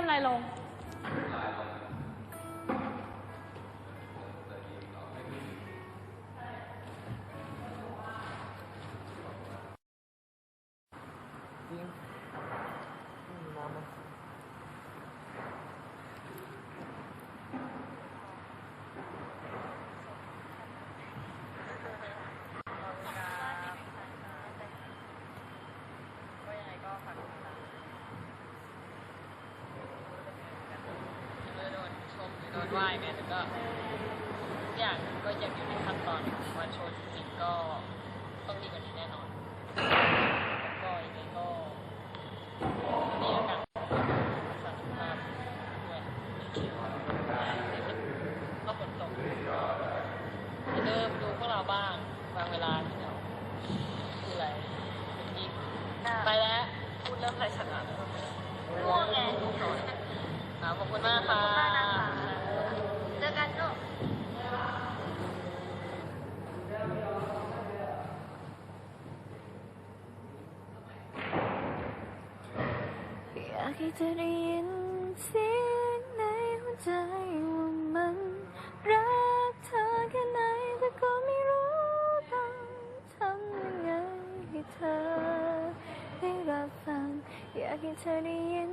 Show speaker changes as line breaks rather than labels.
มอะไรลง
จริงน้ำมัน
ก็ยังไงก็ฝากติดตามไม่ว่าจะโดนช มหรือโดนว่ายไงแต่ก็ทุกอย่างก็ยังอยู่ในขั้นตอนของวันโชว์จริงๆก็ต้องดีกว่านี้แน่นอนแล้วก็ยังไงก็นี่แล้วกันฝากติดตามด้วยก็ฝนตกอย่มดูพวกเราบ้างบางเวลาที่เราคืออะไรเป็นอีกไปแล้วพูดเริ่มไรฉันอะง่วงไงลูกหน่อยครับขอบคุณมากค่ะ
เจอกันลูก
อยากให้เธอได้ยินเสียงในหัวใจว่ามันรักเธอแค่ไหนแต่ก็ไม่รู้ต้องทำยังไงให้เธอได้รับฟัง อยากให้เธอได้ยิน